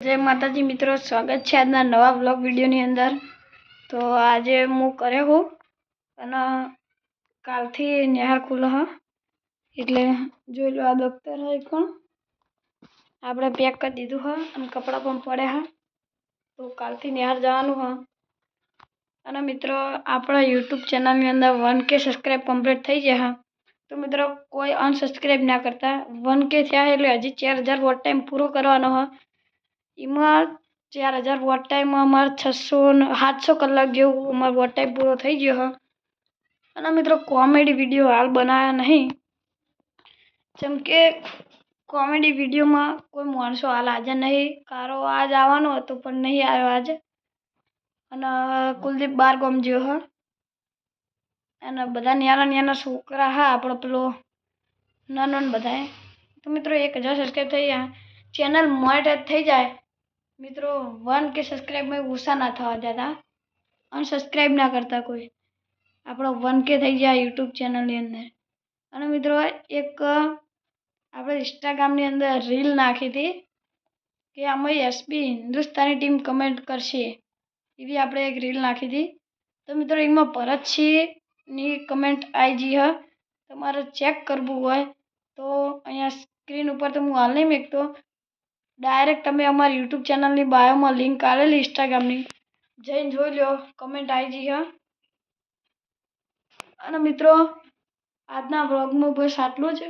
જય માતાજી મિત્રો, સ્વાગત છે આજના નવા બ્લોગ વિડીયોની અંદર. તો આજે હું કરે હું અને કાલથી નિહાર ખુલ્લો હા. એટલે જોઈ લો આ દફતર હોય પણ આપણે પેક કરી દીધું હા અને કપડાં પણ પડ્યા હા. તો કાલથી નિહાર જવાનું હ. અને મિત્રો, આપણા યુટ્યુબ ચેનલની અંદર વન કે સબસ્ક્રાઈબ કમ્પ્લીટ થઈ ગયા હા. તો મિત્રો, કોઈ અનસબસ્ક્રાઈબ ના કરતા. વન કે થયા એટલે હજી ચાર હજાર વોટ ટાઈમ પૂરો કરવાનો હ. એમાં ચાર હજાર વોટ ટાઈમમાં અમારે છસો સાતસો કલાક જેવું અમારો વોટ ટાઈમ પૂરો થઈ ગયો હ. અને મિત્રો કોમેડી વીડિયો હાલ બનાવ્યા નહીં. જેમ કે કોમેડી વિડીયોમાં કોઈ માણસો હાલ હાજર નહીં. કારો આજ આવવાનો હતો પણ નહીં આવ્યો આજે. અને કુલદીપ બાર ગામ ગયો હ. અને બધા ન્યારા ન્યાના છોકરા હા આપણો પેલો નાનો ને બધાએ તો મિત્રો એક હજાર સબસ્ક્રાઈબ થઈ ગયા. ચેનલ મોનેટાઈઝ થઈ જાય. મિત્રો વન કે સબસ્ક્રાઈબમાં ગુસ્સા ના થવા દેતા અનસબસ્ક્રાઈબ ના કરતા કોઈ. આપણો વન કે થઈ જાય યુટ્યુબ ચેનલની અંદર. અને મિત્રો, એક આપણે ઇન્સ્ટાગ્રામની અંદર રીલ નાખી હતી કે આમાં એસબી હિન્દુસ્તાની ટીમ કમેન્ટ કરશે. એવી આપણે એક રીલ નાખી હતી. તો મિત્રો, એમાં ભરતસિંહની કમેન્ટ આવી ગઈ હ. તમારે ચેક કરવું હોય તો અહીંયા સ્ક્રીન ઉપર તો હું હાલ નહીં મેકતો. ડાયરેક્ટ તમે અમારી યુટ્યુબ ચેનલની બાયોમાં લિંક આવેલી ઇન્સ્ટાગ્રામની જઈને જોઈ લો કમેન્ટ આવી જઈ અને મિત્રો, આજના વ્લોગમાં બસ આટલું જ.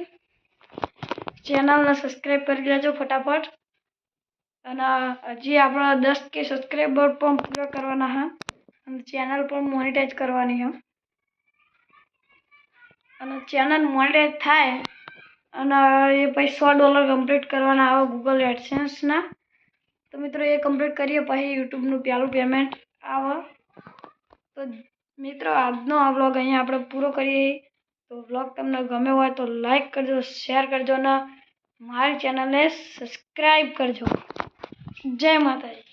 ચેનલને સબસ્ક્રાઈબ કરી લેજો ફટાફટ. અને હજી આપણા દસ કે સબસ્ક્રાઈબર પણ પૂરા કરવાના હા. અને ચેનલ પણ મોનિટાઈઝ કરવાની હા. અને ચેનલ મોનિટાઈઝ થાય અને એ પછી સો ડોલર કમ્પ્લીટ કરવાના આવે ગૂગલ એડસેન્સના તો મિત્રો એ કમ્પ્લીટ કરીએ પછી યુટ્યુબનું પહેલું પેમેન્ટ આવે. તો મિત્રો આજનો આ વ્લોગ અહીંયા આપણે પૂરો કરીએ. તો વ્લોગ તમને ગમ્યો હોય તો લાઈક કરજો શેર કરજો અને મારી ચેનલને સબસ્ક્રાઈબ કરજો. જય માતાજી.